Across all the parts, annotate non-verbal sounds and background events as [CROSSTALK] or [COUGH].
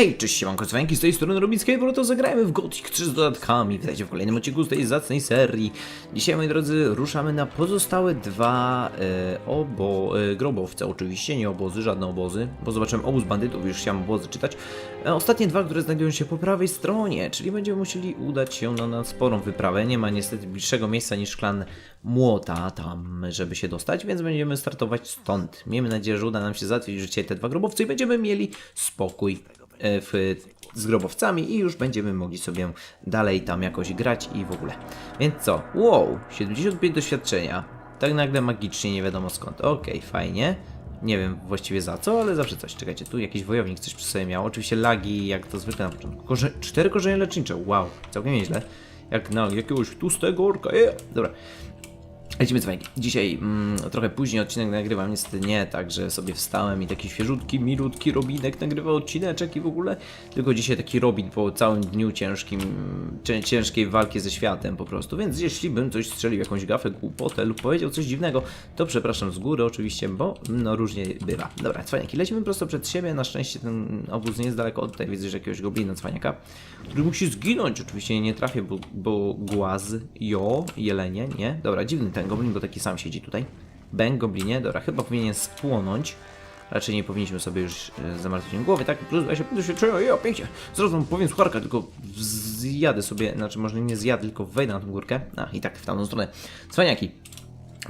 Hej, cześć siemanko, cwanki, z tej strony Robickiej, bo to zagrajmy w Gothic 3 z dodatkami. Witajcie w kolejnym odcinku z tej zacnej serii. Dzisiaj, moi drodzy, ruszamy na pozostałe dwa e, obo, e, grobowce, oczywiście, nie obozy, żadne obozy, bo zobaczyłem obóz bandytów, już chciałem obozy czytać. E, ostatnie dwa, które znajdują się po prawej stronie, czyli będziemy musieli udać się na, na sporą wyprawę. Nie ma niestety bliższego miejsca niż klan Młota tam, żeby się dostać, więc będziemy startować stąd. Miejmy nadzieję, że uda nam się załatwić życie te dwa grobowce i będziemy mieli spokój w, z grobowcami i już będziemy mogli sobie dalej tam jakoś grać i w ogóle. Więc co? Wow, 75 doświadczenia. Tak nagle magicznie, nie wiadomo skąd. Okej, fajnie. Nie wiem właściwie za co, ale zawsze coś. Czekajcie, tu jakiś wojownik coś przy sobie miał. Oczywiście lagi, jak to zwykle na początku. Korze cztery korzenie lecznicze, wow, całkiem nieźle. Jak na jakiegoś tłustego orka. Yeah. Dobra, Lecimy dzwonki. Dzisiaj mm, trochę później odcinek nagrywam, niestety nie tak, że sobie wstałem i taki świeżutki, milutki Robinek nagrywa odcineczek i w ogóle, tylko dzisiaj taki Robin po całym dniu ciężkim, cię, ciężkiej walki ze światem po prostu, więc jeśli bym coś strzelił, jakąś gafę, głupotę lub powiedział coś dziwnego, to przepraszam z góry oczywiście, bo no różnie bywa. Dobra, cwaniaki, lecimy prosto przed siebie, na szczęście ten obóz nie jest daleko od tutaj, widzę, że jakiegoś goblina cwaniaka, który musi zginąć, oczywiście nie trafię, bo, bo głaz, jo, jelenie, nie? Dobra, dziwny ten goblin, bo taki sam siedzi tutaj. Bęk, goblinie, dobra, chyba powinien spłonąć. Raczej nie powinniśmy sobie już e, zamartwić głowy, tak? Plus 25 doświadczenia, jo, pięknie. Zaraz wam powiem sucharka, tylko zjadę sobie, znaczy może nie zjadę, tylko wejdę na tą górkę. A, i tak w tamtą stronę. Cwaniaki.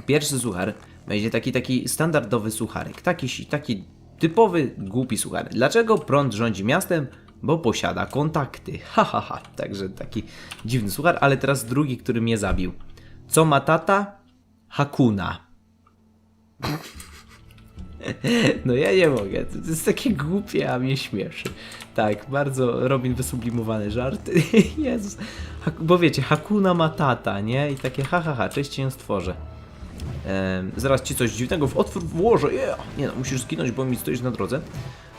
Pierwszy suchar będzie taki, taki standardowy sucharek. Taki, taki typowy, głupi suchar. Dlaczego prąd rządzi miastem? Bo posiada kontakty. [LAUGHS] Ha, ha, ha. Także taki dziwny suchar, ale teraz drugi, który mnie zabił. Co ma tata? Hakuna. [LAUGHS] No ja nie mogę. To jest takie głupie, a mnie śmieszy. Tak, bardzo Robin wysublimowany żart. [LAUGHS] Jezus. Bo wiecie, Hakuna Matata, nie? I takie ha ha ha, cześć cię stworzę. Em, zaraz ci coś dziwnego w otwór włożę. Yeah. Nie no, musisz zginąć, bo mi stoisz na drodze.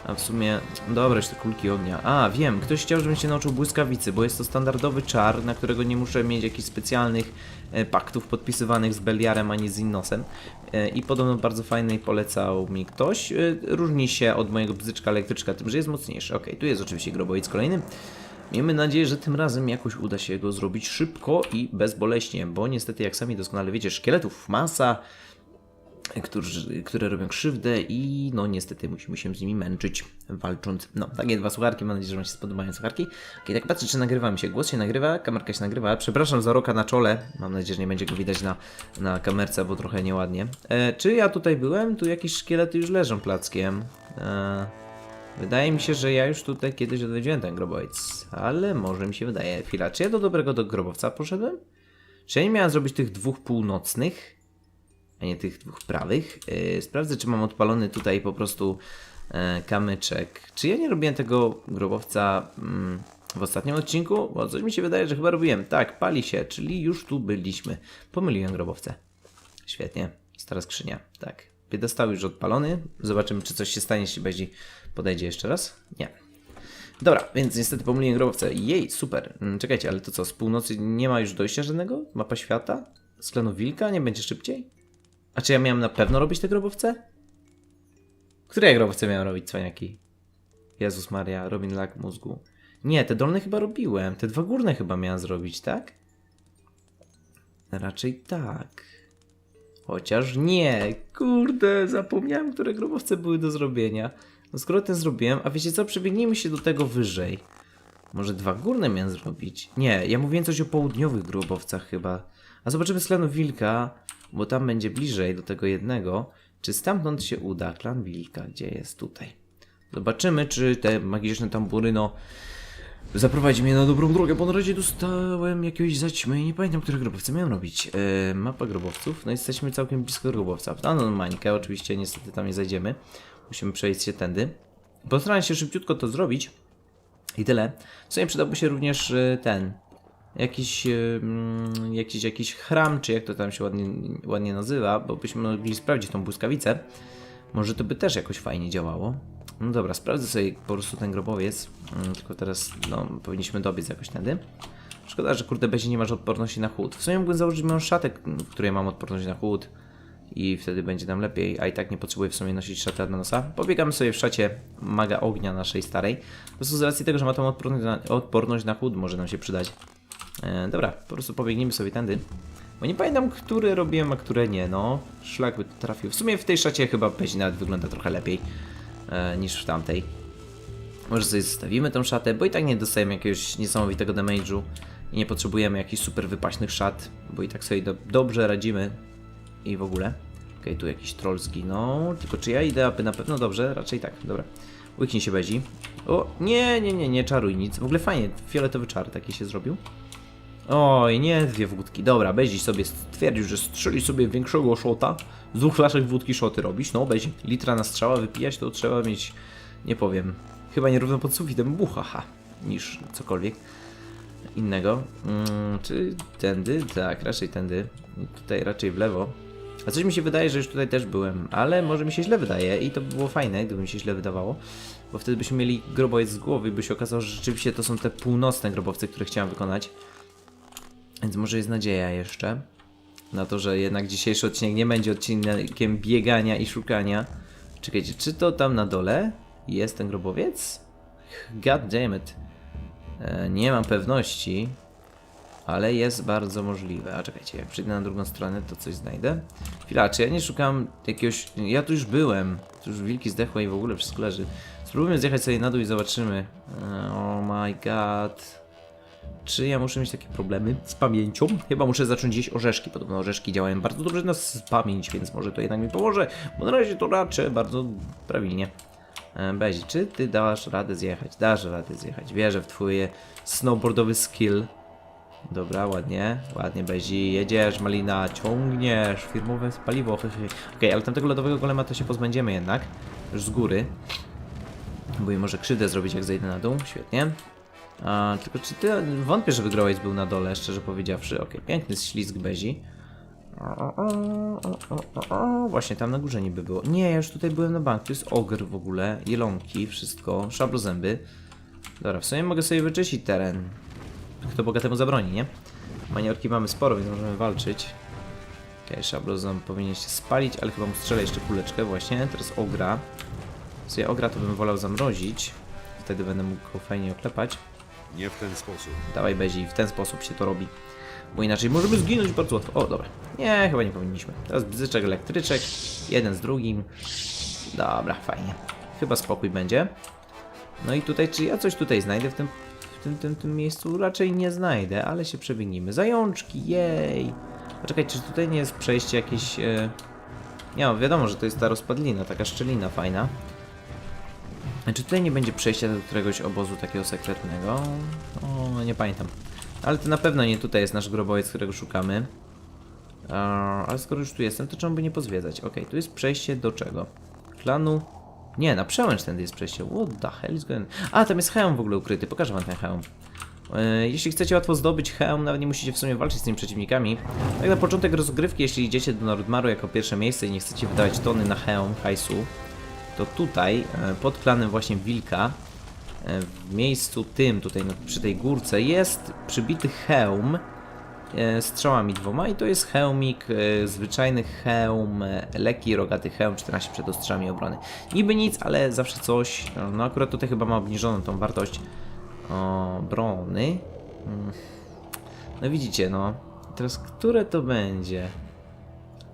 A w sumie, dobra, jeszcze kulki ognia. A, wiem, ktoś chciał, żebym się nauczył błyskawicy, bo jest to standardowy czar, na którego nie muszę mieć jakichś specjalnych e, paktów podpisywanych z Beliarem ani z Innosem. E, I podobno bardzo fajny polecał mi ktoś. E, różni się od mojego bzyczka elektryczka tym, że jest mocniejszy. Okej, tu jest oczywiście grobowiec kolejny. Miejmy nadzieję, że tym razem jakoś uda się go zrobić szybko i bezboleśnie, bo niestety, jak sami doskonale wiecie, szkieletów masa, którzy, które robią krzywdę i no niestety musimy się z nimi męczyć, walcząc. No, takie dwa słucharki, mam nadzieję, że Wam się spodobają słucharki. Okej, tak patrzę, czy nagrywa mi się głos, się nagrywa, kamerka się nagrywa. Przepraszam za roka na czole, mam nadzieję, że nie będzie go widać na, na kamerce, bo trochę nieładnie. E, czy ja tutaj byłem? Tu jakieś szkielety już leżą plackiem. E, wydaje mi się, że ja już tutaj kiedyś odwiedziłem ten grobowiec, ale może mi się wydaje. Chwila, czy ja do dobrego do grobowca poszedłem? Czy ja nie miałem zrobić tych dwóch północnych? A nie tych dwóch prawych. Yy, sprawdzę, czy mam odpalony tutaj po prostu e, kamyczek. Czy ja nie robiłem tego grobowca mm, w ostatnim odcinku? Bo coś mi się wydaje, że chyba robiłem. Tak, pali się, czyli już tu byliśmy. Pomyliłem grobowcę. Świetnie. Stara skrzynia. Tak. Piedestał już odpalony. Zobaczymy, czy coś się stanie, jeśli będzie podejdzie jeszcze raz. Nie. Dobra, więc niestety pomyliłem grobowcę. Jej, super. Mm, Czekajcie, ale to co, z północy nie ma już dojścia żadnego? Mapa świata? Z klanu Wilka? Nie będzie szybciej? A czy ja miałem na pewno robić te grobowce? Które grobowce miałem robić, cwaniaki? Jezus Maria, Robin lak mózgu. Nie, te dolne chyba robiłem. Te dwa górne chyba miałem zrobić, tak? Raczej tak. Chociaż nie. Kurde, zapomniałem, które grobowce były do zrobienia. No skoro ten zrobiłem, a wiecie co, przebiegnijmy się do tego wyżej. Może dwa górne miałem zrobić? Nie, ja mówiłem coś o południowych grobowcach chyba. A zobaczymy z klanu Wilka, bo tam będzie bliżej do tego jednego. Czy stamtąd się uda? Klan Wilka, gdzie jest tutaj? Zobaczymy, czy te magiczne tambury, no zaprowadzi mnie na dobrą drogę, bo na razie dostałem jakiegoś zaćmy i nie pamiętam, które grobowce miałem robić. E, mapa grobowców, no jesteśmy całkiem blisko grobowca. W daną mańkę, oczywiście niestety tam nie zajdziemy. Musimy przejść się tędy. Postaram się szybciutko to zrobić. I tyle. W sumie przydałby się również e, ten. Jakiś, jakiś, jakiś chram, czy jak to tam się ładnie, ładnie nazywa, bo byśmy mogli sprawdzić tą błyskawicę. Może to by też jakoś fajnie działało. No dobra, sprawdzę sobie po prostu ten grobowiec. Mm, Tylko teraz, no, powinniśmy dobiec jakoś tędy. Szkoda, że kurde, będzie nie masz odporności na chłód. W sumie mógłbym założyć moją szatę, w której mam odporność na chłód. i wtedy będzie nam lepiej, a i tak nie potrzebuję w sumie nosić szaty nosa. Pobiegamy sobie w szacie maga ognia naszej starej. Po prostu z racji tego, że ma tą odporność na, odporność na chłód, może nam się przydać. E, dobra, po prostu pobiegnijmy sobie tędy. Bo nie pamiętam, które robiłem, a które nie, no. Szlak by trafił. W sumie w tej szacie chyba będzie nawet wygląda trochę lepiej e, niż w tamtej. Może sobie zostawimy tą szatę, bo i tak nie dostajemy jakiegoś niesamowitego damage'u i nie potrzebujemy jakichś super wypaśnych szat, bo i tak sobie do, dobrze radzimy i w ogóle. Okej, tu jakiś troll zginął, tylko czy ja idę aby na pewno dobrze? Raczej tak, dobra. Łyknij się Bezi. O, nie, nie, nie, nie czaruj nic. W ogóle fajnie, fioletowy czar taki się zrobił. Oj, nie, dwie wódki. Dobra, Bezi sobie stwierdził, że strzeli sobie większego szota. Z dwóch flaszek wódki szoty robić. No, Bezi, litra na strzała wypijać to trzeba mieć, nie powiem, chyba nierówno pod sufitem buchaha, niż cokolwiek innego. Mm, czy tędy? Tak, raczej tędy. Tutaj raczej w lewo. A coś mi się wydaje, że już tutaj też byłem, ale może mi się źle wydaje i to by było fajne, gdyby mi się źle wydawało, bo wtedy byśmy mieli grobowiec z głowy i by się okazało, że rzeczywiście to są te północne grobowce, które chciałem wykonać. Więc może jest nadzieja jeszcze na to, że jednak dzisiejszy odcinek nie będzie odcinkiem biegania i szukania. Czekajcie, czy to tam na dole jest ten grobowiec? God damn it. E, nie mam pewności, ale jest bardzo możliwe. A czekajcie, jak przyjdę na drugą stronę, to coś znajdę. Chwila, czy ja nie szukam jakiegoś... Ja tu już byłem. Tu już wilki zdechłe i w ogóle wszystko leży. Spróbujmy zjechać sobie na dół i zobaczymy. E, Oh my god. Czy ja muszę mieć takie problemy z pamięcią? Chyba muszę zacząć jeść orzeszki. Podobno orzeszki działają bardzo dobrze na pamięć, więc może to jednak mi pomoże. Bo na razie to raczej bardzo prawilnie. E, Bezi, czy ty dasz radę zjechać? Dasz radę zjechać. Wierzę w twój snowboardowy skill. Dobra, ładnie, ładnie Bezi. Jedziesz, Malina, ciągniesz. Firmowe paliwo. Okej, ale tamtego lodowego golema to się pozbędziemy jednak. Już z góry. Bo i może krzywdę zrobić, jak zejdę na dół. Świetnie. A, tylko czy ty wątpię, żeby Growejs był na dole, szczerze powiedziawszy. Okej, piękny ślizg Bezi. O, o, o, o, Właśnie tam na górze niby było. Nie, ja już tutaj byłem na bank. Jest ogr w ogóle. Jelonki, wszystko. Szablozęby. Dobra, w sumie mogę sobie wyczyścić teren. Kto bogatemu zabroni, nie? Maniorki mamy sporo, więc możemy walczyć. Okej, szablozęb powinien się spalić, ale chyba mu strzelę jeszcze kuleczkę właśnie. Teraz ogra. W sumie ogra to bym wolał zamrozić. Wtedy będę mógł go fajnie oklepać. Nie w ten sposób. Dawaj Bezi, w ten sposób się to robi. Bo inaczej możemy zginąć bardzo łatwo. O, dobra. Nie, chyba nie powinniśmy. Teraz bzyczek, elektryczek. Jeden z drugim. Dobra, fajnie. Chyba spokój będzie. No i tutaj, czy ja coś tutaj znajdę w tym, w tym, tym, tym miejscu? Raczej nie znajdę, ale się przebiegnijmy. Zajączki, jej! Poczekaj, czy tutaj nie jest przejście jakieś... E... Nie, no, wiadomo, że to jest ta rozpadlina, taka szczelina fajna. Czy tutaj nie będzie przejścia do któregoś obozu takiego sekretnego? O, nie pamiętam. Ale to na pewno nie tutaj jest nasz grobowiec, którego szukamy. Eee, ale skoro już tu jestem, to czemu by nie pozwiedzać? Okej, tu jest przejście do czego? Klanu... Nie, na przełęcz tędy jest przejście. What the hell is going A, tam jest hełm w ogóle ukryty. Pokażę wam ten hełm. Eee, Jeśli chcecie łatwo zdobyć hełm, nawet nie musicie w sumie walczyć z tymi przeciwnikami. Tak na początek rozgrywki, jeśli idziecie do Nordmaru jako pierwsze miejsce i nie chcecie wydawać tony na hełm hajsu, to tutaj, e, pod klanem właśnie Wilka, e, w miejscu tym, tutaj przy tej górce, jest przybity hełm e, strzałami dwoma i to jest hełmik, zwyczajny hełm, lekki rogaty hełm, 14 przed ostrzami obrony. Niby nic, ale zawsze coś, no, no akurat tutaj chyba ma obniżoną tą wartość obrony. Mm. No widzicie, no. Teraz które to będzie?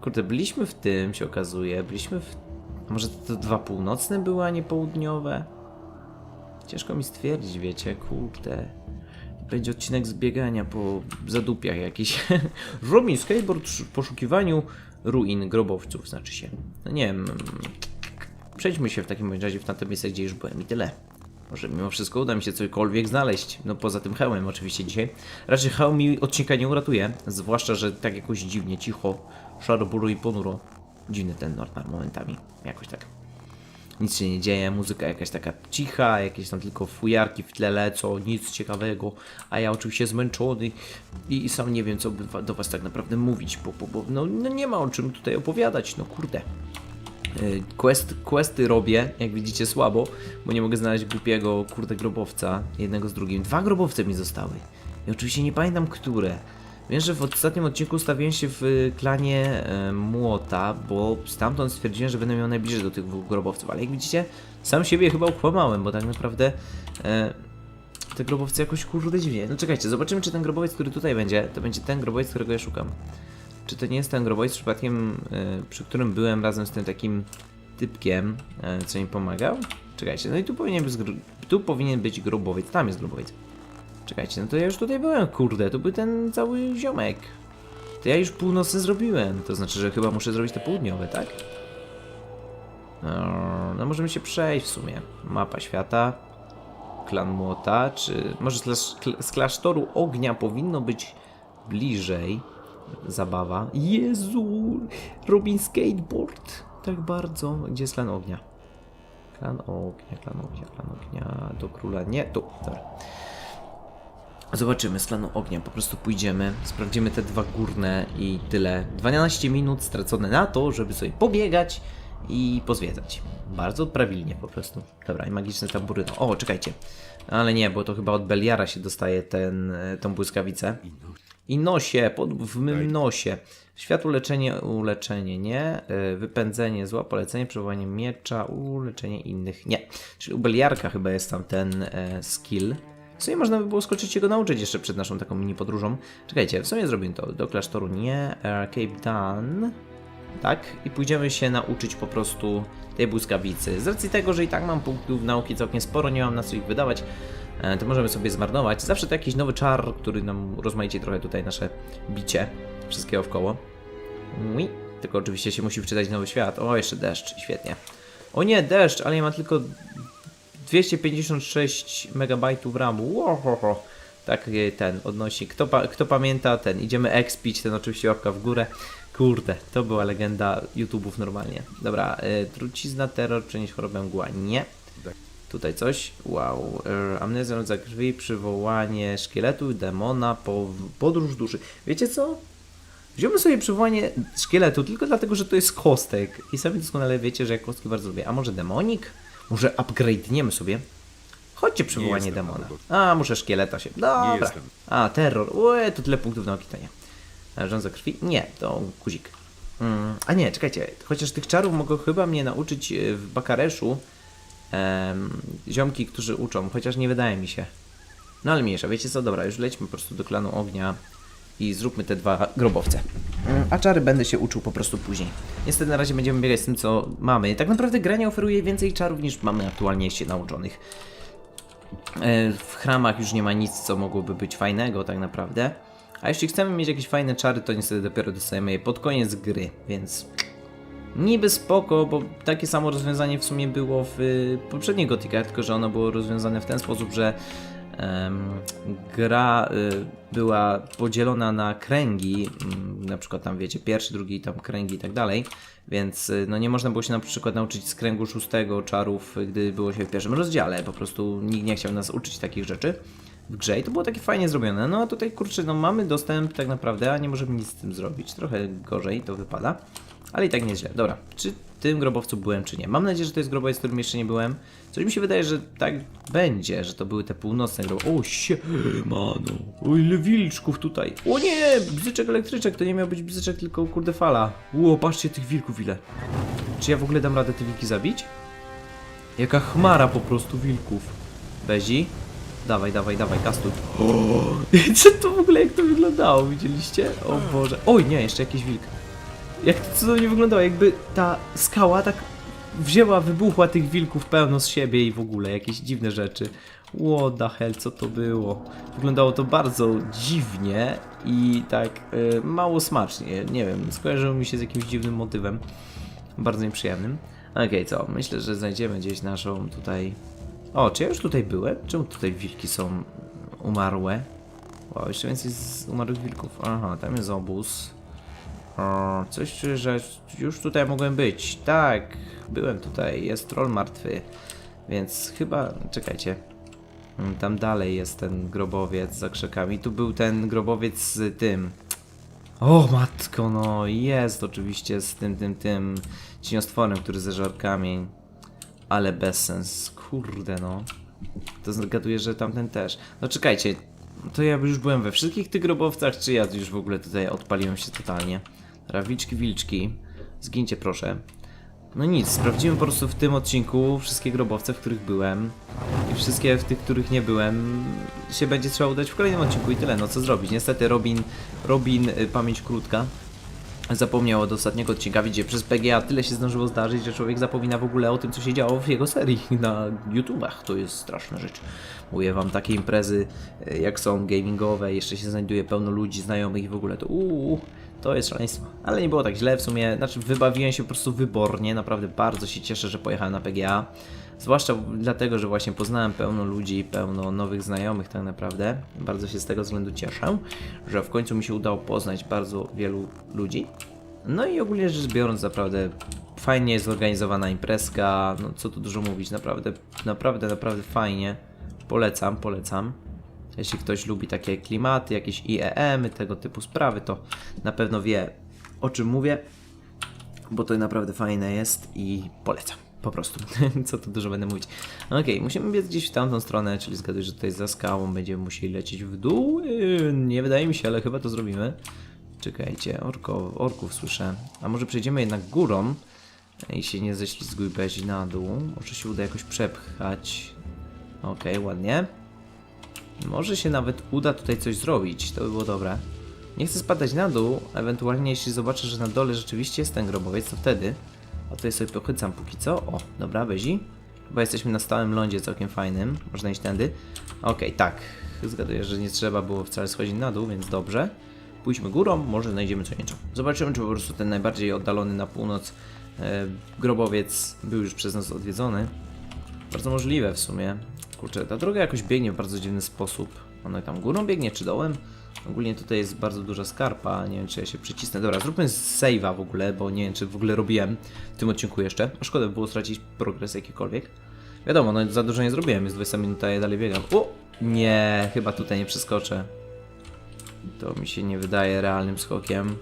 Kurde, byliśmy w tym, się okazuje, byliśmy w może to dwa północne były, a nie południowe? Ciężko mi stwierdzić, wiecie, kurde. Będzie odcinek z biegania po zadupiach jakiś. [LAUGHS] Robin Skateboard w poszukiwaniu ruin grobowców, znaczy się. No nie wiem. Przejdźmy się w takim razie w tamte miejsce, gdzie już byłem i tyle. Może mimo wszystko uda mi się cokolwiek znaleźć. No poza tym hełmem oczywiście dzisiaj. Raczej hełm mi odcinka nie uratuje. Zwłaszcza, że tak jakoś dziwnie, cicho, szaro, i ponuro. Dziwny ten Nordmar momentami. Jakoś tak. Nic się nie dzieje, muzyka jakaś taka cicha, jakieś tam tylko fujarki w tle lecą, nic ciekawego, a ja oczywiście zmęczony i, i sam nie wiem, co by do was tak naprawdę mówić, bo, bo, bo no, no nie ma o czym tutaj opowiadać, no kurde. Y, Quest, questy robię, jak widzicie, słabo, bo nie mogę znaleźć głupiego, kurde, grobowca, jednego z drugim. Dwa grobowce mi zostały. I oczywiście nie pamiętam, które. Wiem, że w ostatnim odcinku ustawiłem się w y, klanie e, Młota, bo stamtąd stwierdziłem, że będę miał najbliżej do tych dwóch grobowców, ale jak widzicie, sam siebie chyba ukłamałem, bo tak naprawdę e, te grobowce jakoś kurde dziwnie. No czekajcie, zobaczymy czy ten grobowiec, który tutaj będzie, to będzie ten grobowiec, którego ja szukam. Czy to nie jest ten grobowiec przypadkiem, e, przy którym byłem razem z tym takim typkiem, e, co mi pomagał? Czekajcie, no i tu powinien być, tu powinien być grobowiec, tam jest grobowiec. Czekajcie, no to ja już tutaj byłem, kurde, to był ten cały ziomek. To ja już północny zrobiłem, to znaczy, że chyba muszę zrobić te południowe, tak? No, no możemy się przejść w sumie. Mapa świata, klan młota, czy może z, z klasztoru ognia powinno być bliżej zabawa. Jezu, Robin Skateboard, tak bardzo. Gdzie jest klan ognia? Klan ognia, klan ognia, klan ognia, do króla, nie, tu, dobra. Zobaczymy z klanu ognia, po prostu pójdziemy, sprawdzimy te dwa górne i tyle. 12 minut stracone na to, żeby sobie pobiegać i pozwiedzać. Bardzo prawilnie po prostu. Dobra, i magiczne tamburyno. O, czekajcie. Ale nie, bo to chyba od Beliara się dostaje ten, e, tą błyskawicę. I nosie, pod, w mym nosie. Światło, leczenie, uleczenie, nie. E, Wypędzenie zła, polecenie, przywołanie miecza, uleczenie innych, nie. Czyli u Beliarka chyba jest tam ten e, skill. W sumie można by było skoczyć się go nauczyć jeszcze przed naszą taką mini podróżą. Czekajcie, w sumie zrobimy to. Do klasztoru nie, e, Cape Dan. Tak, i pójdziemy się nauczyć po prostu tej błyskawicy. Z racji tego, że i tak mam punktów nauki całkiem sporo, nie mam na co ich wydawać, e, to możemy sobie zmarnować. Zawsze to jakiś nowy czar, który nam rozmaici trochę tutaj nasze bicie wszystkiego w koło. Ui. Tylko oczywiście się musi wczytać nowy świat. O, jeszcze deszcz, świetnie. O nie, deszcz, ale ja mam tylko 256 MB RAMu. Łohoho. Tak e, ten odnosi. Kto, pa, kto pamięta, ten idziemy expić, ten oczywiście łapka w górę. Kurde, to była legenda YouTube'ów normalnie. Dobra, y, trucizna, terror, przenieść chorobę mgła. Nie. Tutaj coś. Wow. Y, amnezja rodzaj krwi, przywołanie szkieletu, demona, po, podróż duszy. Wiecie co? Wziąłbym sobie przywołanie szkieletu tylko dlatego, że to jest kostek. I sami doskonale wiecie, że ja kostki bardzo lubię. A może demonik? Może upgrade'niemy sobie? Chodźcie przywołanie demona. A, muszę szkieleta się. Dobra. jestem. A, terror. Ue, to tyle punktów nauki to nie. Rządza krwi? Nie, to guzik. Mm, a nie, czekajcie. Chociaż tych czarów mogą chyba mnie nauczyć e, w Bakareszu em, ziomki, którzy uczą. Chociaż nie wydaje mi się. No ale mniejsza, wiecie co? Dobra, już lećmy po prostu do klanu ognia i zróbmy te dwa grobowce. A czary będę się uczył po prostu później. Niestety na razie będziemy biegać z tym, co mamy. Tak naprawdę gra nie oferuje więcej czarów niż mamy aktualnie się nauczonych. E, W chramach już nie ma nic, co mogłoby być fajnego tak naprawdę. A jeśli chcemy mieć jakieś fajne czary, to niestety dopiero dostajemy je pod koniec gry, więc niby spoko, bo takie samo rozwiązanie w sumie było w y, poprzednich Gotikach, tylko że ono było rozwiązane w ten sposób, że gra y, była podzielona na kręgi, mm, na przykład tam wiecie, pierwszy, drugi tam kręgi i tak dalej, więc y, no nie można było się na przykład nauczyć z kręgu szóstego czarów, gdy było się w pierwszym rozdziale, po prostu nikt nie chciał nas uczyć takich rzeczy w grze i to było takie fajnie zrobione. No a tutaj kurczę, no mamy dostęp tak naprawdę, a nie możemy nic z tym zrobić. Trochę gorzej to wypada, ale i tak nieźle. Dobra, czy tym grobowcu byłem, czy nie? Mam nadzieję, że to jest grobowiec, w którym jeszcze nie byłem. Coś mi się wydaje, że tak będzie, że to były te północne groby. O się, mano, o ile wilczków tutaj. O nie, bzyczek elektryczek, to nie miał być bzyczek, tylko kurde fala. Ło, patrzcie tych wilków ile. Czy ja w ogóle dam radę te wilki zabić? Jaka chmara po prostu wilków. Bezi? Dawaj, dawaj, dawaj, kastuj. [GASPS] Co to w ogóle, jak to wyglądało, widzieliście? O Boże. Oj, nie, jeszcze jakiś wilk. Jak to cudownie wyglądało, jakby ta skała tak wzięła, wybuchła tych wilków pełno z siebie i w ogóle jakieś dziwne rzeczy. The hell, co to było? Wyglądało to bardzo dziwnie i tak y, mało smacznie. Nie wiem, skojarzyło mi się z jakimś dziwnym motywem. Bardzo nieprzyjemnym. Okej, co? Myślę, że znajdziemy gdzieś naszą tutaj... O, czy ja już tutaj byłem? Czemu tutaj wilki są umarłe? Wow, jeszcze więcej z umarłych wilków. Aha, tam jest obóz. O, coś czuję, że już tutaj mogłem być. Tak, byłem tutaj. Jest troll martwy. Więc chyba... Czekajcie. Mm, Tam dalej jest ten grobowiec za krzakami. Tu był ten grobowiec z tym... O matko, no jest oczywiście z tym, tym, tym cieniostworem, który zeżarł kamień. Ale bez sens, kurde no. To zgaduję, że tamten też. No czekajcie, to ja już byłem we wszystkich tych grobowcach, czy ja już w ogóle tutaj odpaliłem się totalnie? Rawiczki, wilczki, zgincie proszę. No nic, sprawdziłem po prostu w tym odcinku wszystkie grobowce, w których byłem i wszystkie w tych, których nie byłem się będzie trzeba udać w kolejnym odcinku i tyle, no co zrobić. Niestety Robin, Robin, y, pamięć krótka, zapomniał od ostatniego odcinka, widzicie, przez PGA tyle się zdążyło zdarzyć, że człowiek zapomina w ogóle o tym, co się działo w jego serii [LAUGHS] na YouTubach. To jest straszna rzecz. Mówię wam, takie imprezy e, jak są gamingowe, jeszcze się znajduje pełno ludzi, znajomych i w ogóle to uuu, to jest szaleństwo. Ale nie było tak źle w sumie, znaczy wybawiłem się po prostu wybornie, naprawdę bardzo się cieszę, że pojechałem na PGA. Zwłaszcza dlatego, że właśnie poznałem pełno ludzi, pełno nowych znajomych tak naprawdę. Bardzo się z tego względu cieszę, że w końcu mi się udało poznać bardzo wielu ludzi. No i ogólnie rzecz biorąc, naprawdę fajnie zorganizowana imprezka, no co tu dużo mówić, naprawdę, naprawdę, naprawdę fajnie. Polecam, polecam. Jeśli ktoś lubi takie klimaty, jakieś IEM, tego typu sprawy, to na pewno wie o czym mówię, bo to naprawdę fajne jest i polecam. Po prostu. [LAUGHS] Co tu dużo będę mówić. Okej, musimy biec gdzieś w tamtą stronę, czyli zgaduję, że tutaj za skałą będziemy musieli lecieć w dół. Yy, Nie wydaje mi się, ale chyba to zrobimy. Czekajcie, orko, orków słyszę. A może przejdziemy jednak górą i się nie ześlizguj bezi na dół. Może się uda jakoś przepchać. Okej, ładnie. Może się nawet uda tutaj coś zrobić, to by było dobre. Nie chcę spadać na dół, ewentualnie jeśli zobaczę, że na dole rzeczywiście jest ten grobowiec, to wtedy. A tutaj sobie pochycam póki co. O, dobra, bezi. Chyba jesteśmy na stałym lądzie całkiem fajnym. Można iść tędy. Okej, tak. Zgaduję, że nie trzeba było wcale schodzić na dół, więc dobrze. Pójdźmy górą, może znajdziemy co nieco. Zobaczymy, czy po prostu ten najbardziej oddalony na północ e, grobowiec był już przez nas odwiedzony. Bardzo możliwe w sumie. Kurczę, ta droga jakoś biegnie w bardzo dziwny sposób. Ona tam górą biegnie, czy dołem? Ogólnie tutaj jest bardzo duża skarpa, nie wiem czy ja się przycisnę. Dobra, zróbmy save'a w ogóle, bo nie wiem czy w ogóle robiłem w tym odcinku jeszcze. A szkoda by było stracić progres jakikolwiek. Wiadomo, no za dużo nie zrobiłem, jest 20 minut, a ja dalej biegam. O! Nie, chyba tutaj nie przeskoczę. To mi się nie wydaje realnym skokiem.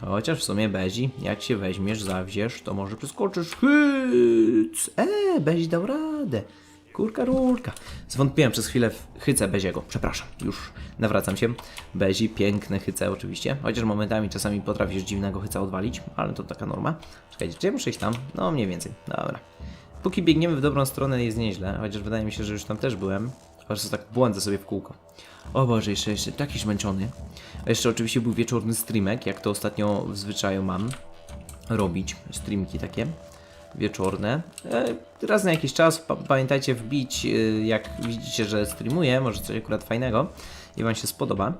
Chociaż w sumie Bezi, jak się weźmiesz, zawziesz, to może przeskoczysz. Hyc! E, Bezi dał radę. Kurka rulka. Zwątpiłem przez chwilę w hyce Beziego. Przepraszam, już nawracam się. Bezi, piękne hyce oczywiście. Chociaż momentami czasami potrafisz dziwnego hyca odwalić, ale to taka norma. Czekajcie, ja muszę iść tam? No mniej więcej. Dobra. Póki biegniemy w dobrą stronę jest nieźle, chociaż wydaje mi się, że już tam też byłem. Chociaż tak błądzę sobie w kółko. O Boże, jeszcze, jeszcze taki zmęczony. A jeszcze oczywiście był wieczorny streamek, jak to ostatnio w zwyczaju mam robić. Streamki takie wieczorne. E, raz na jakiś czas pa pamiętajcie wbić, e, jak widzicie, że streamuję, może coś akurat fajnego i Wam się spodoba.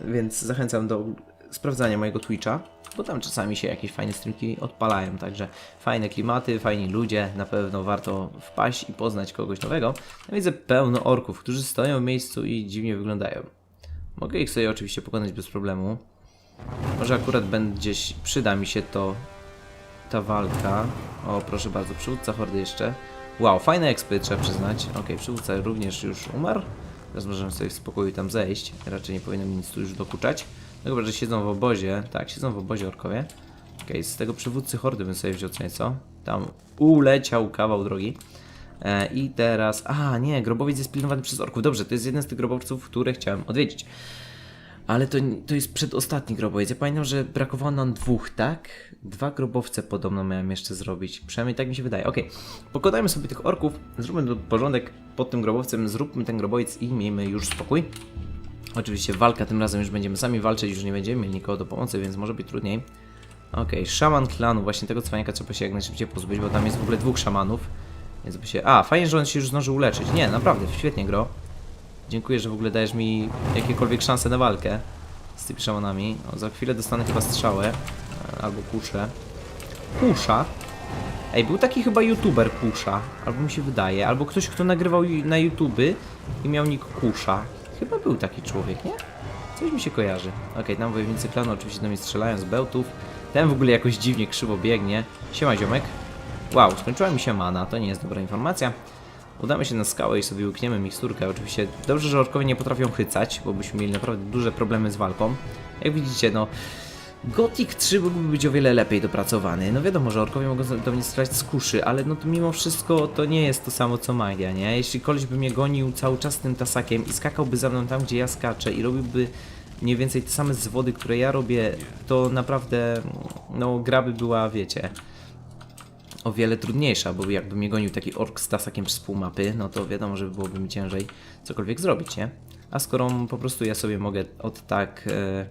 Więc zachęcam do sprawdzania mojego Twitcha, bo tam czasami się jakieś fajne streamki odpalają, także fajne klimaty, fajni ludzie, na pewno warto wpaść i poznać kogoś nowego. Ja widzę pełno orków, którzy stoją w miejscu i dziwnie wyglądają. Mogę ich sobie oczywiście pokonać bez problemu. Może akurat będzie przyda mi się to ta walka. O, proszę bardzo, przywódca hordy jeszcze. Wow, fajne ekspy, trzeba przyznać. Ok, przywódca również już umarł. Teraz możemy sobie w spokoju tam zejść. Raczej nie powinno mi nic tu już dokuczać. No chyba, że siedzą w obozie. Tak, siedzą w obozie orkowie. Ok, z tego przywódcy hordy bym sobie wziął co nieco. Tam uleciał kawał drogi. E, I teraz... A, nie, grobowiec jest pilnowany przez orków. Dobrze, to jest jeden z tych grobowców, które chciałem odwiedzić. Ale to, to jest przedostatni grobowiec. Ja pamiętam, że brakowało nam dwóch, tak? Dwa grobowce podobno miałem jeszcze zrobić. Przynajmniej tak mi się wydaje. Okej, pokonajmy sobie tych orków, zróbmy porządek pod tym grobowcem, zróbmy ten grobowiec i miejmy już spokój. Oczywiście walka tym razem już będziemy sami walczyć, już nie będziemy mieli nikogo do pomocy, więc może być trudniej. Okej, szaman klanu, właśnie tego cwaniaka trzeba się jak najszybciej pozbyć, bo tam jest w ogóle dwóch szamanów. Więc by się... A, fajnie, że on się już zdążył uleczyć. Nie, naprawdę, świetnie gro. Dziękuję, że w ogóle dajesz mi jakiekolwiek szanse na walkę z tymi szamanami. O, za chwilę dostanę chyba strzałę. e, Albo kuszę. Kusza? Ej, był taki chyba youtuber Kusza. Albo mi się wydaje. Albo ktoś, kto nagrywał na YouTuby i miał nick Kusza. Chyba był taki człowiek, nie? Coś mi się kojarzy. Okej, tam wojownicy klanu oczywiście do mnie strzelają z bełtów. Ten w ogóle jakoś dziwnie krzywo biegnie. Siema ziomek. Wow, skończyła mi się mana, to nie jest dobra informacja. Udamy się na skałę i sobie łykniemy miksturkę. Oczywiście dobrze, że orkowie nie potrafią chycać, bo byśmy mieli naprawdę duże problemy z walką. Jak widzicie, no Gothic 3 mógłby być o wiele lepiej dopracowany. No wiadomo, że orkowie mogą do mnie strzelać z kuszy, ale no to mimo wszystko to nie jest to samo co magia, nie? Jeśli koleś by mnie gonił cały czas tym tasakiem i skakałby za mną tam, gdzie ja skaczę i robiłby mniej więcej te same zwody, które ja robię, to naprawdę, no gra by była, wiecie, o wiele trudniejsza, bo jakby mnie gonił taki ork z tasakiem przez pół mapy, no to wiadomo, że byłoby mi ciężej cokolwiek zrobić, nie? A skoro po prostu ja sobie mogę od tak... E,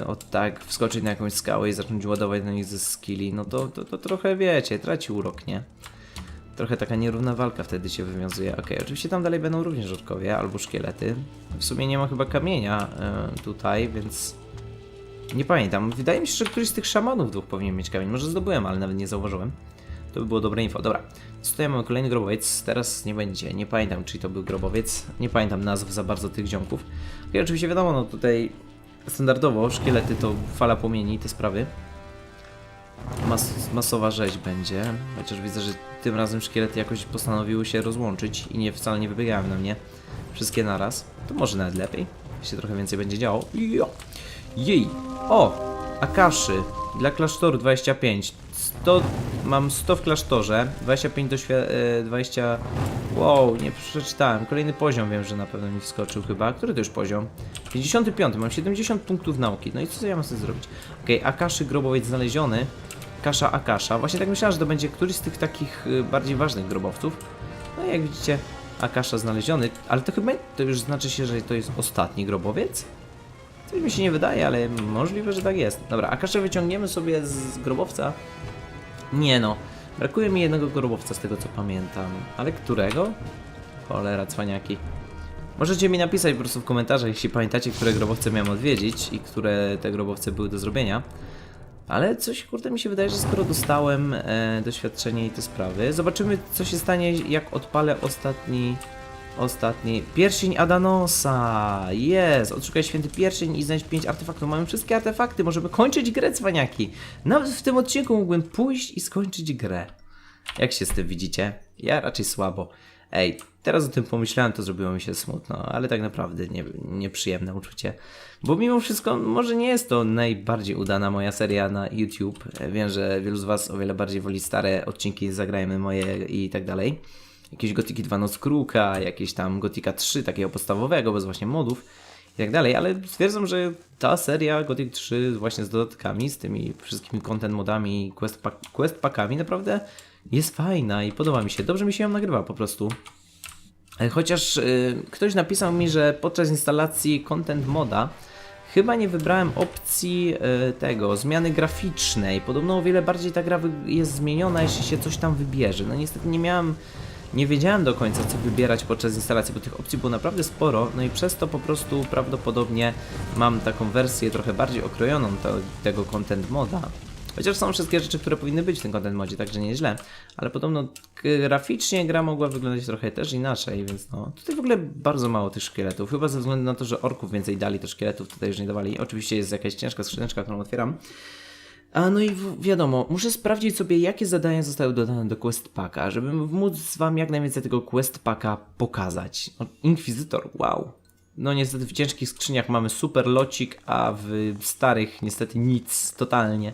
e, od tak wskoczyć na jakąś skałę i zacząć ładować na nich ze skilli, no to, to, to trochę wiecie, traci urok, nie? Trochę taka nierówna walka wtedy się wywiązuje. Okej, oczywiście tam dalej będą również orkowie albo szkielety. W sumie nie ma chyba kamienia e, tutaj, więc nie pamiętam. Wydaje mi się, że któryś z tych szamanów dwóch powinien mieć kamień. Może zdobyłem, ale nawet nie zauważyłem. To by było dobre info. Dobra, co tutaj mamy? Kolejny grobowiec. Teraz nie będzie. Nie pamiętam, czy to był grobowiec. Nie pamiętam nazw za bardzo tych ziomków. I oczywiście wiadomo, no tutaj standardowo szkielety to fala płomieni te sprawy. Mas masowa rzeź będzie. Chociaż widzę, że tym razem szkielety jakoś postanowiły się rozłączyć i nie, wcale nie wybiegają na mnie. Wszystkie naraz. To może nawet lepiej. się trochę więcej będzie działo. Jo. Jej! O! Akaszy. Dla klasztoru 25. 100, mam 100 w klasztorze. 25 do świ- e, 20. Wow, nie przeczytałem. Kolejny poziom wiem, że na pewno mi wskoczył chyba. Który to już poziom? 55. Mam 70 punktów nauki. No i co ja mam sobie zrobić? Okej, Akaszy grobowiec znaleziony. Kasza Akasza. Właśnie tak myślałem, że to będzie któryś z tych takich y, bardziej ważnych grobowców. No i jak widzicie, Akasza znaleziony. Ale to chyba to już znaczy się, że to jest ostatni grobowiec? Coś mi się nie wydaje, ale możliwe, że tak jest. Dobra, Akaszę wyciągniemy sobie z grobowca. Nie no, brakuje mi jednego grobowca z tego co pamiętam. Ale którego? Cholera, cwaniaki. Możecie mi napisać po prostu w komentarzach, jeśli pamiętacie, które grobowce miałem odwiedzić i które te grobowce były do zrobienia. Ale coś, kurde, mi się wydaje, że skoro dostałem e, doświadczenie i te sprawy, zobaczymy, co się stanie, jak odpalę ostatni Ostatni. Pierścień Adanosa! Jest! Odszukaj święty pierścień i znajdź 5 artefaktów. Mamy wszystkie artefakty, możemy kończyć grę, cwaniaki. Nawet w tym odcinku mógłbym pójść i skończyć grę. Jak się z tym widzicie? Ja raczej słabo. Ej, teraz o tym pomyślałem, to zrobiło mi się smutno, ale tak naprawdę nie, nieprzyjemne uczucie. Bo mimo wszystko, może nie jest to najbardziej udana moja seria na YouTube. Wiem, że wielu z Was o wiele bardziej woli stare odcinki, zagrajmy moje i tak dalej jakieś Gotiki 2 Noc Kruka, jakieś tam Gotika 3 takiego podstawowego, bez właśnie modów i tak dalej, ale stwierdzam, że ta seria Gothic 3 właśnie z dodatkami, z tymi wszystkimi content modami, quest, pack, quest packami naprawdę jest fajna i podoba mi się. Dobrze mi się ją nagrywa po prostu. E, Chociaż y, ktoś napisał mi, że podczas instalacji content moda chyba nie wybrałem opcji y, tego, zmiany graficznej. Podobno o wiele bardziej ta gra jest zmieniona, jeśli się coś tam wybierze. No niestety nie miałem nie wiedziałem do końca, co wybierać podczas instalacji, bo tych opcji było naprawdę sporo, no i przez to po prostu prawdopodobnie mam taką wersję trochę bardziej okrojoną to, tego content moda. Chociaż są wszystkie rzeczy, które powinny być w tym content modzie, także nieźle. Ale podobno graficznie gra mogła wyglądać trochę też inaczej, więc no. Tutaj w ogóle bardzo mało tych szkieletów. Chyba ze względu na to, że orków więcej dali, to szkieletów tutaj już nie dawali. Oczywiście jest jakaś ciężka skrzyneczka, którą otwieram. A no i wiadomo, muszę sprawdzić sobie, jakie zadania zostały dodane do quest packa, żeby móc wam jak najwięcej tego quest packa pokazać. Inkwizytor, wow. No niestety w ciężkich skrzyniach mamy super locik, a w starych niestety nic, totalnie.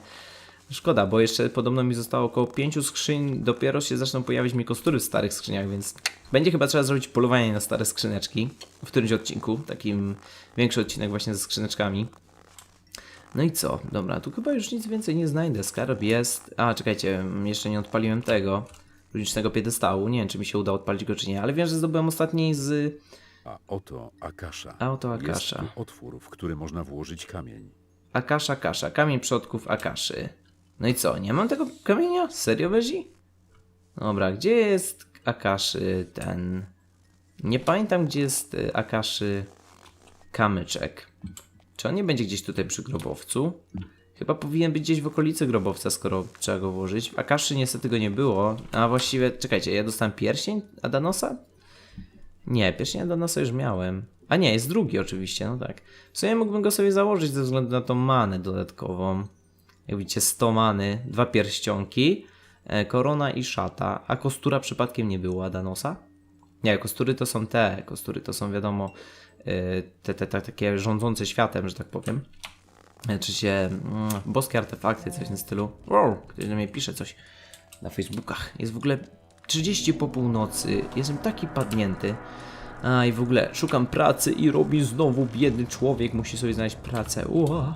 Szkoda, bo jeszcze podobno mi zostało około 5 skrzyń, dopiero się zaczną pojawić mi kostury w starych skrzyniach, więc będzie chyba trzeba zrobić polowanie na stare skrzyneczki w którymś odcinku, takim większy odcinek właśnie ze skrzyneczkami. No i co? Dobra, tu chyba już nic więcej nie znajdę. Skarb jest. A, czekajcie, mm, jeszcze nie odpaliłem tego runicznego piedestału. Nie wiem, czy mi się uda odpalić go, czy nie, ale wiem, że zdobyłem ostatni z A oto Akasza. Auto Akasza. Jest tu otwór, w który można włożyć kamień. Akasza Kasza, kamień przodków Akaszy. No i co, nie mam tego kamienia? Serio, Bezi? Dobra, gdzie jest Akaszy ten... Nie pamiętam, gdzie jest y, Akaszy kamyczek. Czy on nie będzie gdzieś tutaj przy grobowcu? Chyba powinien być gdzieś w okolicy grobowca, skoro trzeba go włożyć. W Akaszy niestety go nie było. A właściwie, czekajcie, ja dostałem pierścień Adanosa? Nie, pierścień Adanosa już miałem. A nie, jest drugi oczywiście, no tak. W sumie mógłbym go sobie założyć ze względu na tą manę dodatkową. Jak widzicie, 100 many, dwa pierścionki, e, korona i szata. A kostura przypadkiem nie było Adanosa? Nie, kostury to są te, kostury to są wiadomo te, te, te takie rządzące światem, że tak powiem. e, czy się mm, boskie artefakty, coś w tym stylu. Wow, ktoś do mnie pisze coś na Facebookach. Jest w ogóle 30 po północy, jestem taki padnięty. A i w ogóle szukam pracy i robi znowu biedny człowiek, musi sobie znaleźć pracę. Ua.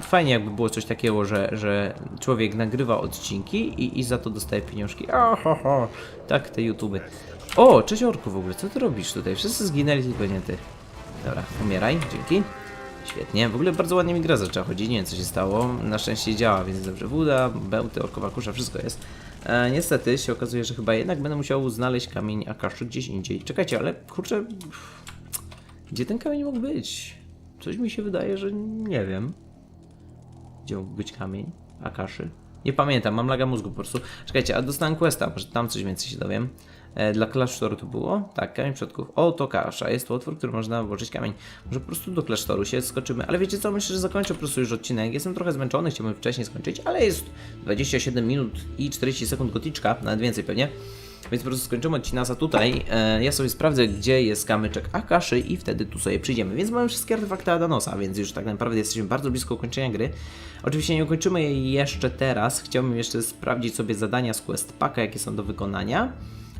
Fajnie jakby było coś takiego, że, że człowiek nagrywa odcinki i, i za to dostaje pieniążki. Ahaha. Tak, te YouTube. O, cześć Orku w ogóle, co ty robisz tutaj? Wszyscy zginęli, tylko nie ty. Dobra, umieraj, dzięki. Świetnie, w ogóle bardzo ładnie mi gra zaczęła chodzić, nie wiem co się stało. Na szczęście działa, więc dobrze. Woda, bełty, orkowa kusza, wszystko jest. E, niestety się okazuje, że chyba jednak będę musiał znaleźć kamień Akaszy gdzieś indziej. Czekajcie, ale kurczę... Gdzie ten kamień mógł być? Coś mi się wydaje, że nie wiem. Gdzie mógł być kamień Akaszy? Nie pamiętam, mam laga mózgu po prostu. Czekajcie, a dostałem questa, może tam coś więcej się dowiem. E, dla klasztoru to było? Tak, kamień przodków. O, to kasza. Jest to otwór, który można włożyć kamień. Może po prostu do klasztoru się skoczymy. Ale wiecie co, myślę, że zakończę po prostu już odcinek. Jestem trochę zmęczony, chciałbym wcześniej skończyć, ale jest 27 minut i 40 sekund goticzka, nawet więcej pewnie. Więc po prostu skończymy odcinek, a tutaj e, ja sobie sprawdzę, gdzie jest kamyczek Akaszy i wtedy tu sobie przyjdziemy. Więc mamy wszystkie artefakty Adanosa, więc już tak naprawdę jesteśmy bardzo blisko ukończenia gry. Oczywiście nie ukończymy jej jeszcze teraz. Chciałbym jeszcze sprawdzić sobie zadania z Quest Packa, jakie są do wykonania.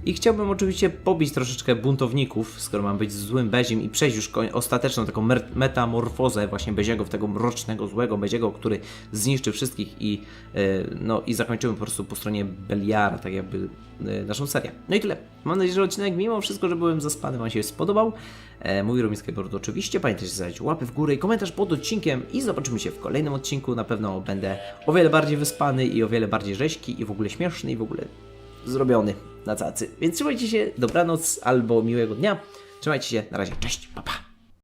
I chciałbym oczywiście pobić troszeczkę buntowników, skoro mam być złym Bezim i przejść już ostateczną taką metamorfozę właśnie Beziego w tego mrocznego, złego Beziego, który zniszczy wszystkich i, e, no, i zakończymy po prostu po stronie Beliara, tak jakby e, naszą serię. No i tyle. Mam nadzieję, że odcinek mimo wszystko, że byłem zaspany, Wam się spodobał. E, mój Romin Skateboard oczywiście. Pamiętajcie zostawić łapy w górę i komentarz pod odcinkiem i zobaczymy się w kolejnym odcinku. Na pewno będę o wiele bardziej wyspany i o wiele bardziej rzeźki i w ogóle śmieszny i w ogóle zrobiony na cacy. Więc trzymajcie się, dobranoc albo miłego dnia. Trzymajcie się, na razie, cześć, pa pa.